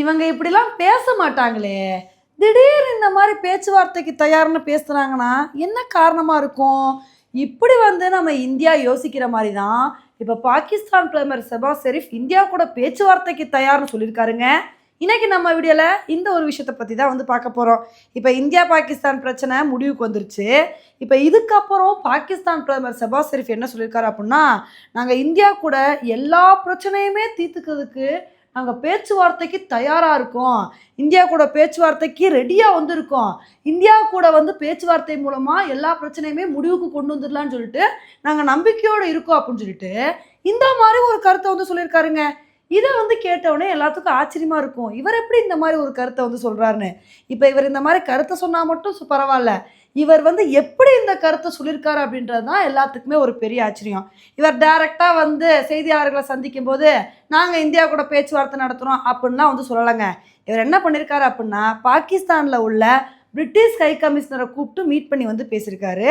இவங்க இப்படிலாம் பேச மாட்டாங்களே. திடீர்னு இந்த மாதிரி பேச்சுவார்த்தைக்கு தயார்னு பேசுகிறாங்கன்னா என்ன காரணமாக இருக்கும்? இப்படி வந்து நம்ம இந்தியா யோசிக்கிற மாதிரி தான் இப்போ பாகிஸ்தான் பிரதமர் செபா ஷெரீஃப் இந்தியா கூட பேச்சுவார்த்தைக்கு தயார்னு சொல்லியிருக்காருங்க. இன்றைக்கி நம்ம வீடியோவில் இந்த ஒரு விஷயத்தை பற்றி தான் வந்து பார்க்க போகிறோம் இப்போ இந்தியா பாகிஸ்தான் பிரச்சனை முடிவுக்கு வந்துருச்சு. இப்போ இதுக்கப்புறம் பாகிஸ்தான் பிரதமர் செபா ஷெரீஃப் என்ன சொல்லியிருக்காரு அப்படின்னா நாங்கள் இந்தியா கூட எல்லா பிரச்சனையுமே தீர்த்துக்கிறதுக்கு நாங்கள் பேச்சுவார்த்தைக்கு தயாராக இருக்கோம். இந்தியா கூட பேச்சுவார்த்தைக்கு ரெடியாக வந்திருக்கோம். இந்தியா கூட வந்து பேச்சுவார்த்தை மூலமாக எல்லா பிரச்சனையுமே முடிவுக்கு கொண்டு வந்துடலான்னு சொல்லிட்டு நாங்கள் நம்பிக்கையோடு இருக்கோம் அப்படின்னு சொல்லிட்டு இந்த மாதிரி ஒரு கருத்தை வந்து சொல்லியிருக்காருங்க. இதை வந்து கேட்டவுடனே எல்லாத்துக்கும் ஆச்சரியமாக இருக்கும். இவர் எப்படி இந்த மாதிரி ஒரு கருத்தை வந்து சொல்கிறாருன்னு இப்போ இவர் இந்த மாதிரி கருத்தை சொன்னால் மட்டும் பரவாயில்ல. இவர் வந்து எப்படி இந்த கருத்தை சொல்லியிருக்காரு அப்படின்றது தான் எல்லாத்துக்குமே ஒரு பெரிய ஆச்சரியம். இவர் டைரெக்டாக வந்து செய்தியாளர்களை சந்திக்கும் போது நாங்கள் இந்தியா கூட பேச்சுவார்த்தை நடத்துகிறோம் அப்படின்லாம் வந்து சொல்லலைங்க. இவர் என்ன பண்ணியிருக்காரு அப்படின்னா பாகிஸ்தானில் உள்ள பிரிட்டிஷ் ஹை கமிஷனரை கூப்பிட்டு மீட் பண்ணி வந்து பேசியிருக்காரு.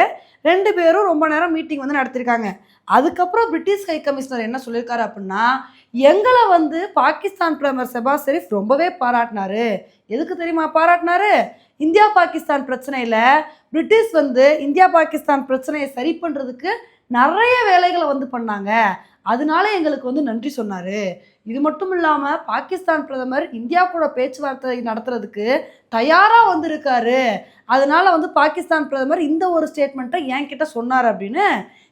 ரெண்டு பேரும் ரொம்ப நேரம் மீட்டிங் வந்து நடத்திருக்காங்க அதுக்கப்புறம் பிரிட்டிஷ் ஹை கமிஷனர் என்ன சொல்லியிருக்காரு அப்படின்னா எங்களை வந்து பாகிஸ்தான் பிரதமர் செபாஸ் ஷெரீஃப் ரொம்பவே பாராட்டினாரு. எதுக்கு தெரியுமா பாராட்டினாரு? இந்தியா பாகிஸ்தான் பிரச்சனையில் பிரிட்டிஷ் வந்து இந்தியா பாகிஸ்தான் பிரச்சனையை சரி பண்ணுறதுக்கு நிறைய வேலைகளை வந்து பண்ணாங்க. அதனால எங்களுக்கு வந்து நன்றி சொன்னார். இது மட்டும் இல்லாமல் பாகிஸ்தான் பிரதமர் இந்தியா கூட பேச்சுவார்த்தை நடத்துறதுக்கு தயாராக வந்திருக்காரு. அதனால வந்து பாகிஸ்தான் பிரதமர் இந்த ஒரு ஸ்டேட்மெண்ட்டை என்கிட்ட சொன்னார் அப்படின்னு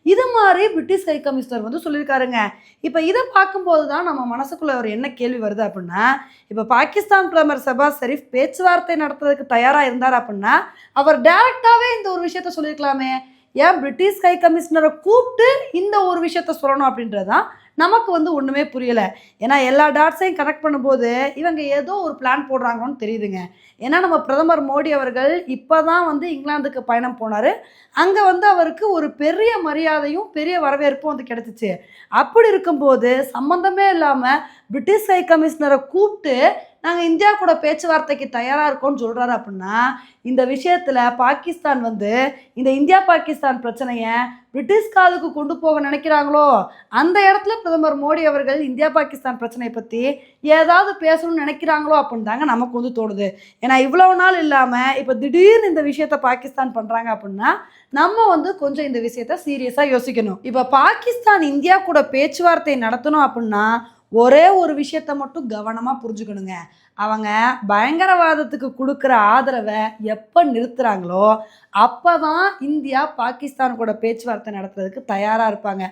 இது மாதிரி பிரிட்டிஷ் ஹை கமிஷனர் வந்து சொல்லியிருக்காருங்க. இப்போ இதை பார்க்கும்போது தான் நம்ம மனசுக்குள்ள ஒரு என்ன கேள்வி வருது அப்படின்னா இப்போ பாகிஸ்தான் பிரதமர் சபாஸ் ஷெரீஃப் பேச்சுவார்த்தை நடத்துறதுக்கு தயாராக இருந்தார் அப்படின்னா அவர் டேரெக்டாகவே இந்த ஒரு விஷயத்த சொல்லியிருக்கலாமே. ஏன் பிரிட்டிஷ் ஹை கமிஷனரை கூப்பிட்டு இந்த ஒரு விஷயத்த சொல்லணும் அப்படின்றது தான் நமக்கு வந்து ஒன்றுமே புரியலை. ஏன்னா எல்லா டாட்ஸையும் கனெக்ட் பண்ணும்போது இவங்க ஏதோ ஒரு பிளான் போடுறாங்கன்னு தெரியுதுங்க. ஏன்னா நம்ம பிரதமர் மோடி அவர்கள் இப்போ தான் வந்து இங்கிலாந்துக்கு பயணம் போனார். அங்கே வந்து அவருக்கு ஒரு பெரிய மரியாதையும் பெரிய வரவேற்பும் வந்து கிடச்சிச்சு. அப்படி இருக்கும்போது சம்மந்தமே இல்லாமல் பிரிட்டிஷ் ஹை கமிஷனரை கூப்பிட்டு நாங்கள் இந்தியா கூட பேச்சுவார்த்தைக்கு தயாராக இருக்கோம்னு சொல்கிறாரு அப்படின்னா இந்த விஷயத்தில் பாகிஸ்தான் வந்து இந்த இந்தியா பாகிஸ்தான் பிரச்சனையை பிரிட்டிஷ் காதுக்கு கொண்டு போக நினைக்கிறாங்களோ? அந்த இடத்துல பிரதமர் மோடி அவர்கள் இந்தியா பாகிஸ்தான் பிரச்சனையை பற்றி ஏதாவது பேசணும்னு நினைக்கிறாங்களோ அப்படின்னு தாங்க நமக்கு வந்து தோணுது. ஏன்னா இவ்வளவு நாள் இல்லாமல் இப்போ திடீர்னு இந்த விஷயத்த பாகிஸ்தான் பண்ணுறாங்க அப்படின்னா நம்ம வந்து கொஞ்சம் இந்த விஷயத்த சீரியஸாக யோசிக்கணும். இப்போ பாகிஸ்தான் இந்தியா கூட பேச்சுவார்த்தை நடத்தணும் அப்படின்னா ஒரே ஒரு விஷயத்த மட்டும் கவனமாக புரிஞ்சுக்கணுங்க. அவங்க பயங்கரவாதத்துக்கு கொடுக்குற ஆதரவை எப்போ நிறுத்துகிறாங்களோ அப்போ தான் இந்தியா பாகிஸ்தான் கூட பேச்சுவார்த்தை நடத்துறதுக்கு தயாராக இருப்பாங்க.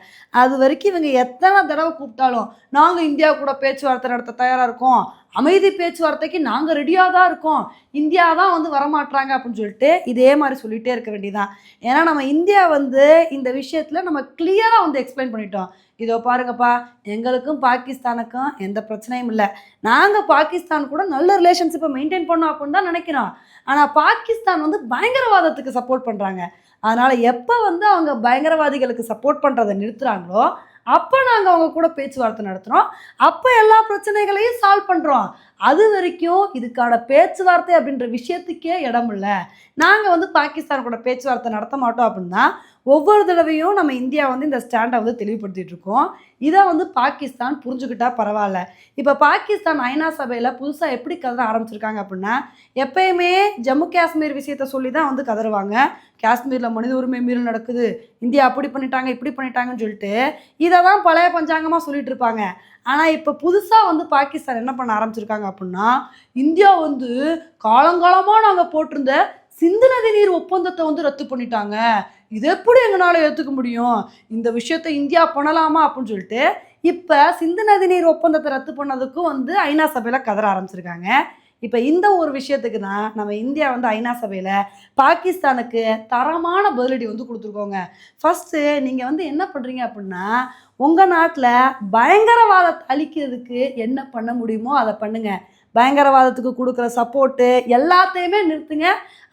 அது வரைக்கும் இவங்க எத்தனை தடவை கூப்பிட்டாலும் நாங்கள் இந்தியா கூட பேச்சுவார்த்தை நடத்த தயாராக இருக்கோம். அமைதி பேச்சுவார்த்தைக்கு நாங்கள் ரெடியாக தான் இருக்கோம். இந்தியா தான் வந்து வரமாட்டுறாங்க அப்படின்னு சொல்லிட்டு இதே மாதிரி சொல்லிகிட்டே இருக்க வேண்டியதான் ஏன்னா நம்ம இந்தியா வந்து இந்த விஷயத்தில் நம்ம கிளியராக வந்து எக்ஸ்பிளைன் பண்ணிட்டோம். இதோ பாருங்கப்பா எங்களுக்கும் பாகிஸ்தானுக்கும் எந்த பிரச்சனையும் இல்லை. நாங்கள் பாகிஸ்தான் கூட நல்ல ரிலேஷன்ஷிப்பை மெயின்டைன் பண்ணோம் அப்படின்னு தான் நினைக்கிறோம். ஆனால் பாகிஸ்தான் வந்து பயங்கரவாதத்துக்கு சப்போர்ட் பண்ணுறாங்க அதனால் எப்போ வந்து அவங்க பயங்கரவாதிகளுக்கு சப்போர்ட் பண்ணுறதை நிறுத்துகிறாங்களோ அப்போ நாங்கள் அவங்க கூட பேச்சுவார்த்தை நடத்துகிறோம் அப்போ எல்லா பிரச்சனைகளையும் சால்வ் பண்ணுறோம் அது வரைக்கும் இதுக்கான பேச்சுவார்த்தை அப்படின்ற விஷயத்துக்கே இடம் இல்லை நாங்கள் வந்து பாகிஸ்தான் கூட பேச்சுவார்த்தை நடத்த மாட்டோம் அப்படின்னா ஒவ்வொரு தடவையும் நம்ம இந்தியா வந்து இந்த ஸ்டாண்டை வந்து தெளிவுபடுத்திகிட்டு இருக்கோம். இதை வந்து பாகிஸ்தான் புரிஞ்சுக்கிட்டா பரவாயில்ல. இப்போ பாகிஸ்தான் ஐநா சபையில் புதுசாக எப்படி கதற ஆரம்பிச்சிருக்காங்க அப்படின்னா எப்பயுமே ஜம்மு காஷ்மீர் விஷயத்த சொல்லி தான் வந்து கதறுவாங்க. காஷ்மீரில் மனித உரிமை மீறல் நடக்குது. இந்தியா அப்படி பண்ணிட்டாங்க இப்படி பண்ணிட்டாங்கன்னு சொல்லிட்டு இதை தான் பழைய பஞ்சாங்கமாக சொல்லிட்டு இருப்பாங்க. ஆனால் இப்போ புதுசாக வந்து பாகிஸ்தான் என்ன பண்ண ஆரம்பிச்சிருக்காங்க அப்படின்னா இந்தியா வந்து காலங்காலமாக நாங்கள் போட்டிருந்த சிந்து நதி நீர் ஒப்பந்தத்தை வந்து ரத்து பண்ணிட்டாங்க. இது எப்படி எங்களால் ஏற்றுக்க முடியும்? இந்த விஷயத்தை இந்தியா பண்ணலாமா அப்படின்னு சொல்லிட்டு இப்போ சிந்து நதி நீர் ஒப்பந்தத்தை ரத்து பண்ணதுக்கும் வந்து ஐநா சபையில் கதற ஆரம்பிச்சிருக்காங்க. இப்போ இந்த ஒரு விஷயத்துக்கு தான் நம்ம இந்தியா வந்து ஐநா சபையில் பாகிஸ்தானுக்கு தரமான பதிலடி வந்து கொடுத்துருக்கோங்க. ஃபஸ்ட்டு நீங்கள் வந்து என்ன பண்ணுறீங்க அப்படின்னா உங்கள் நாட்டில் பயங்கரவாதத்தை அழிக்கிறதுக்கு என்ன பண்ண முடியுமோ அதை பண்ணுங்கள் பயங்கரவாதத்துக்கு கொடுக்குற சப்போர்ட்டு எல்லாத்தையுமே நிறுத்துங்க.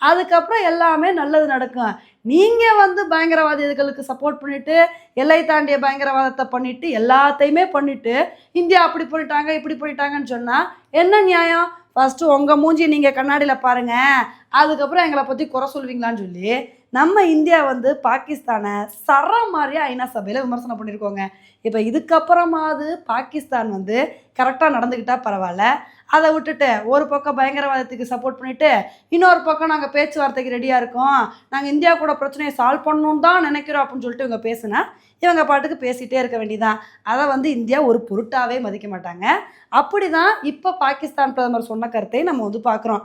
அதுக்கப்புறம் எல்லாமே நல்லது நடக்கும். நீங்கள் வந்து பயங்கரவாதிகளுக்கு சப்போர்ட் பண்ணிவிட்டு எல்லை தாண்டிய பயங்கரவாதத்தை பண்ணிவிட்டு எல்லாத்தையுமே பண்ணிவிட்டு இந்தியா அப்படி பண்ணிட்டாங்க இப்படி பண்ணிட்டாங்கன்னு சொன்னால் என்ன நியாயம்? ஃபஸ்ட்டு உங்கள் மூஞ்சி நீங்கள் கண்ணாடியில் பாருங்கள் அதுக்கப்புறம் எங்களை பற்றி குறை சொல்வீங்களான்னு சொல்லி நம்ம இந்தியா வந்து பாகிஸ்தானை சர மாதிரியாக ஐநா சபையில் விமர்சனம் பண்ணியிருக்கோங்க. இப்போ இதுக்கப்புறமாவது பாகிஸ்தான் வந்து கரெக்டாக நடந்துக்கிட்டால் பரவாயில்ல. அதை விட்டுட்டு ஒரு பக்கம் பயங்கரவாதத்துக்கு சப்போர்ட் பண்ணிவிட்டு இன்னொரு பக்கம் நாங்கள் பேச்சுவார்த்தைக்கு ரெடியாக இருக்கோம். நாங்கள் இந்தியா கூட பிரச்சனையை சால்வ் பண்ணணும்னு தான் நினைக்கிறோம் அப்படின்னு சொல்லிட்டு இவங்க பேசுனா இவங்க பாட்டுக்கு பேசிகிட்டே இருக்க வேண்டியதான் அதை வந்து இந்தியா ஒரு பொருட்டாகவே மதிக்க மாட்டாங்க. அப்படி தான் இப்போ பாகிஸ்தான் பிரதமர் சொன்ன கருத்தை நம்ம வந்து பார்க்குறோம்.